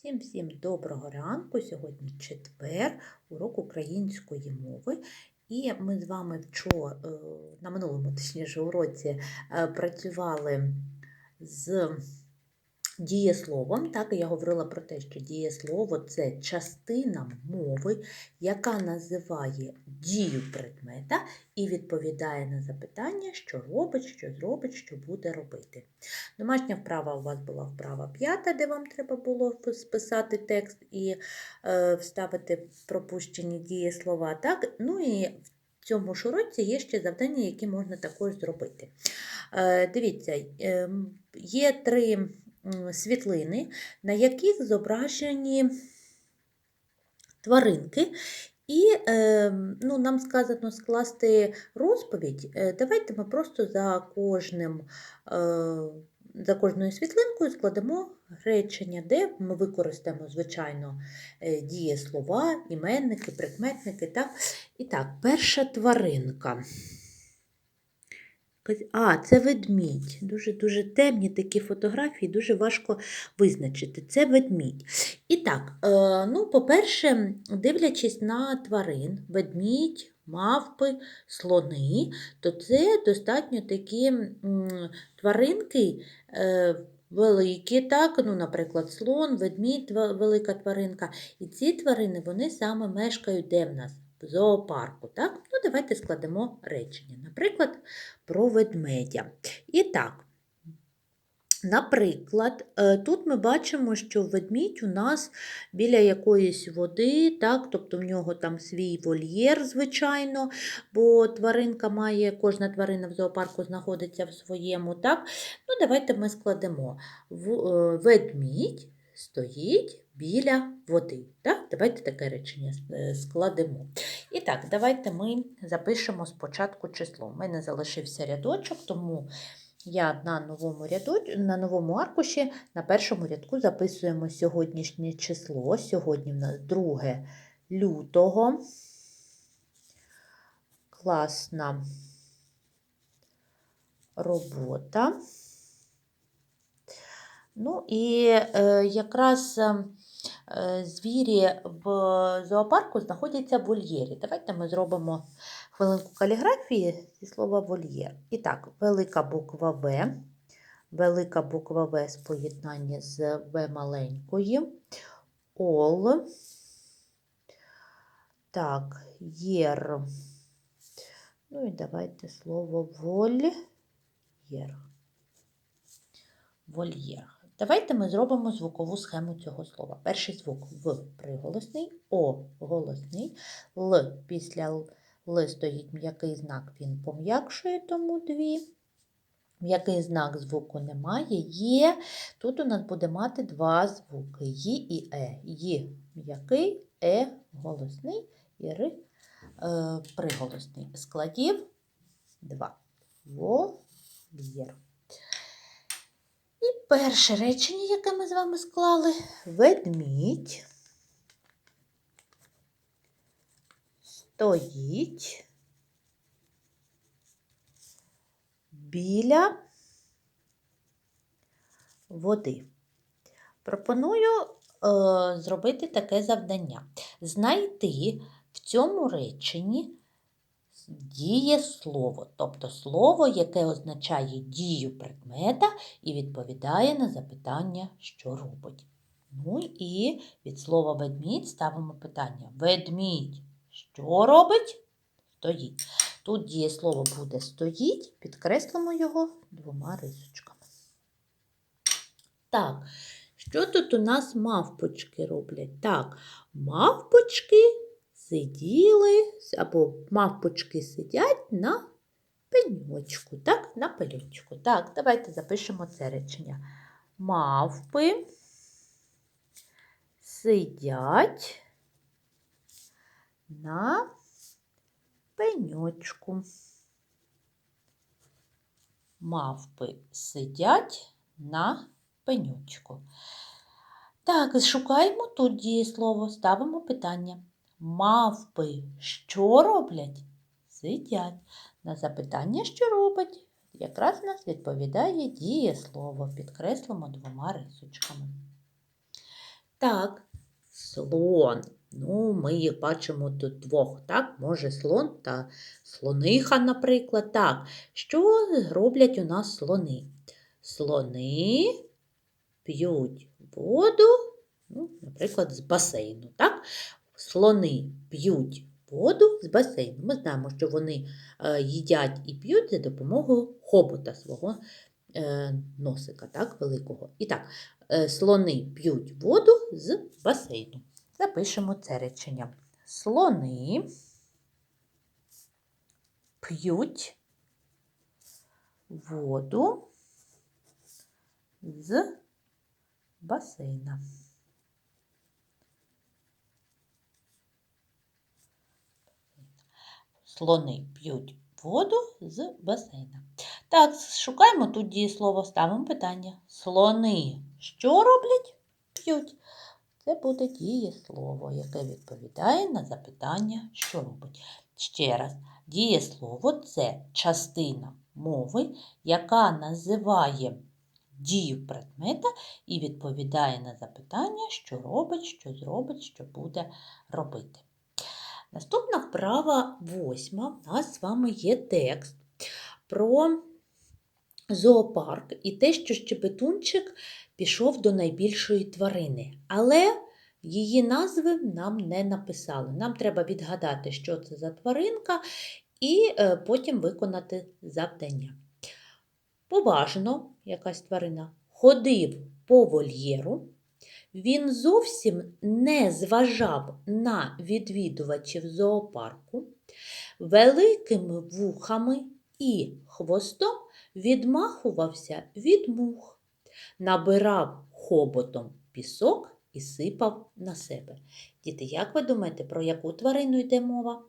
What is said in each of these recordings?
Всім всім доброго ранку. Сьогодні четвер, урок української мови. І ми з вами вчора, на минулому точніше уроці е, працювали з дієсловом. Так, я говорила про те, що дієслово це частина мови, яка називає дію предмета і відповідає на запитання, що робить, що зробить, що буде робити. Домашня вправа у вас була вправа п'ята, де вам треба було списати текст і е, вставити пропущені дієслова. Так? Ну і в цьому ж уроці є ще завдання, які можна також зробити. Е, дивіться, е, є три світлини, на яких зображені тваринки. І е, ну, нам сказано скласти розповідь. Е, давайте ми просто за кожним, е, за кожною світлинкою складемо речення, де ми використаємо, звичайно, дієслова, іменники, прикметники. Так? І так, перша тваринка. А, це ведмідь. Дуже-дуже темні такі фотографії, дуже важко визначити. Це ведмідь. І так, е, ну, по-перше, дивлячись на тварин, ведмідь, мавпи, слони, то це достатньо такі тваринки. Е, великі, так, ну, наприклад, слон, ведмідь, велика тваринка. І ці тварини вони саме мешкають де в нас? В зоопарку. Так? Ну, Давайте складемо речення. Наприклад, про ведмедя. І так, Наприклад, е, тут ми бачимо, що ведмідь у нас біля якоїсь води, так, тобто в нього там свій вольєр, звичайно, бо тваринка має, кожна тварина в зоопарку знаходиться в своєму. так. Ну, Давайте ми складемо. Е, ведмідь стоїть біля води. Так? Давайте таке речення е, складемо. І так, давайте ми запишемо спочатку число. У мене залишився рядочок, тому я на новому ряду, на новому аркуші на першому рядку записуємо сьогоднішнє число. Сьогодні в нас 2 лютого. Класна робота. Ну і е, якраз е, звірі в зоопарку знаходяться в вольєрі. Давайте ми зробимо хвилинку каліграфії зі слова вольєр. І так, велика буква В, велика буква В з поєднання з В маленької, Ол. Так, єр. Ну і давайте слово вольєр. Вольєр. Давайте ми зробимо звукову схему цього слова. Перший звук В приголосний, О голосний, Л після Л стоїть м'який знак, він пом'якшує, тому дві. М'який знак звуку немає. Є. Тут у нас буде мати два звуки Ї і Е. Ї м'який, Е голосний і Р е, приголосний. Складів два. Вольєр. Перше речення, яке ми з вами склали, ведмідь стоїть біля води. Пропоную е, зробити таке завдання. Знайти в цьому реченні дієслово, тобто слово, яке означає дію предмета і відповідає на запитання, що робить. Ну і від слова ведмідь ставимо питання. Ведмідь що робить? Стоїть. Тут дієслово буде стоїть, підкреслимо його двома рисочками. Так, що тут у нас мавпочки роблять? Так, мавпочки сиділи, або мавпочки сидять на пеньочку, так, на пелючку. Так, давайте запишемо це речення. Мавпи сидять на пеньочку. Мавпи сидять на пенючку. Так, шукаємо тут дієслово, ставимо питання. Мавпи що роблять? Сидять. На запитання, що робить, якраз нас відповідає дієслово. Підкреслимо двома рисочками. Так, слон. Ну, ми їх бачимо тут двох, так? Може слон та слониха, наприклад. Так, що роблять у нас слони? Слони п'ють воду, ну, наприклад, з басейну. Так? Слони п'ють воду з басейну. Ми знаємо, що вони е, їдять і п'ють за допомогою хобота свого е, носика, так, великого. І так, е, слони п'ють воду з басейну. Запишемо це речення. Слони п'ють воду з басейна. Слони п'ють воду з басейна. Так, шукаємо тут дієслово, ставимо питання. Слони що роблять? П'ють. Це буде дієслово, яке відповідає на запитання, що робить. Ще раз, дієслово це частина мови, яка називає дію предмета і відповідає на запитання, що робить, що зробить, що буде робити. Наступна вправа восьма. У нас з вами є текст про зоопарк і те, що щебетунчик пішов до найбільшої тварини. Але її назви нам не написали. Нам треба відгадати, що це за тваринка, і е, потім виконати завдання. Поважно, якась тварина, ходив по вольєру. Він зовсім не зважав на відвідувачів зоопарку, великими вухами і хвостом відмахувався від мух, набирав хоботом пісок і сипав на себе. Діти, як ви думаєте, про яку тварину йде мова?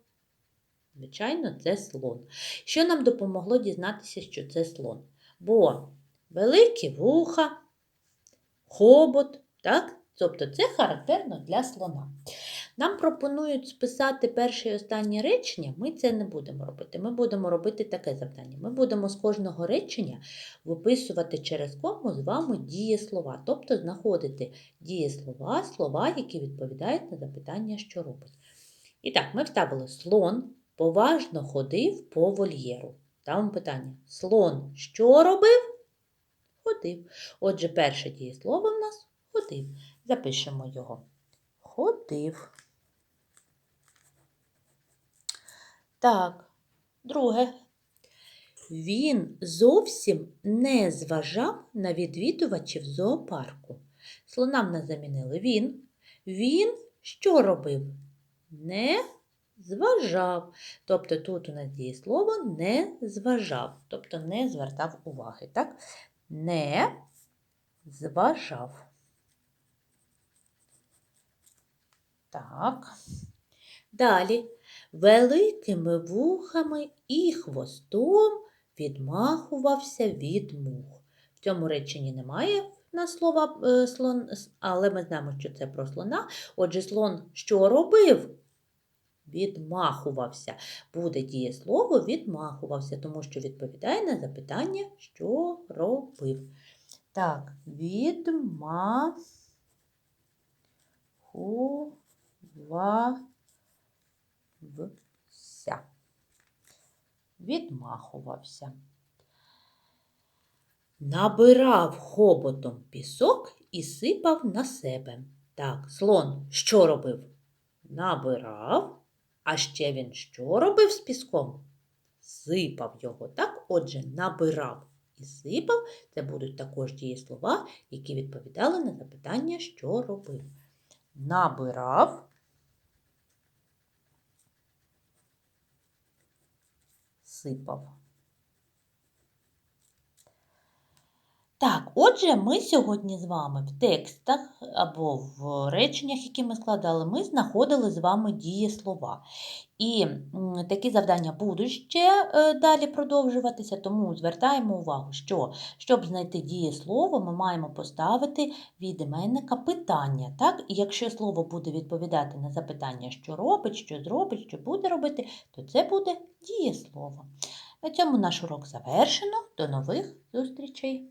Звичайно, це слон. Що нам допомогло дізнатися, що це слон? Бо великі вуха, хобот, так? Тобто це характерно для слона. Нам пропонують списати перше і останнє речення, ми це не будемо робити. Ми будемо робити таке завдання. Ми будемо з кожного речення виписувати через кому з вами дієслова, тобто знаходити дієслова, слова, які відповідають на запитання, що робить. І так, ми вставили слон, поважно ходив по вольєру. Ставимо питання: слон що робив? Ходив. Отже, перше дієслово в нас ходив. Запишемо його. Ходив. Так, друге. Він зовсім не зважав на відвідувачів зоопарку. Слонам не замінили він. Він що робив? Не зважав. Тобто тут у нас дієслово не зважав, тобто не звертав уваги. Так? Не зважав. Так. Далі великими вухами і хвостом відмахувався від мух. В цьому реченні немає на слова е, слон, але ми знаємо, що це про слона. Отже, слон що робив? Відмахувався. Буде дієслово відмахувався, тому що відповідає на запитання, що робив. Так, відмахувався. Відмахувався. Набирав хоботом пісок і сипав на себе. Так, слон що робив? Набирав. А ще він що робив з піском? Сипав його. Так, отже, набирав і сипав це будуть також дієслова, які відповідали на запитання, що робив. Набирав, сипав. Так, отже, ми сьогодні з вами в текстах або в реченнях, які ми складали, ми знаходили з вами дієслова. І такі завдання будуть ще е, далі продовжуватися, тому звертаємо увагу, що щоб знайти дієслово, ми маємо поставити від іменника питання. Так? І якщо слово буде відповідати на запитання, що робить, що зробить, що буде робити, то це буде дієслово. На цьому наш урок завершено. До нових зустрічей!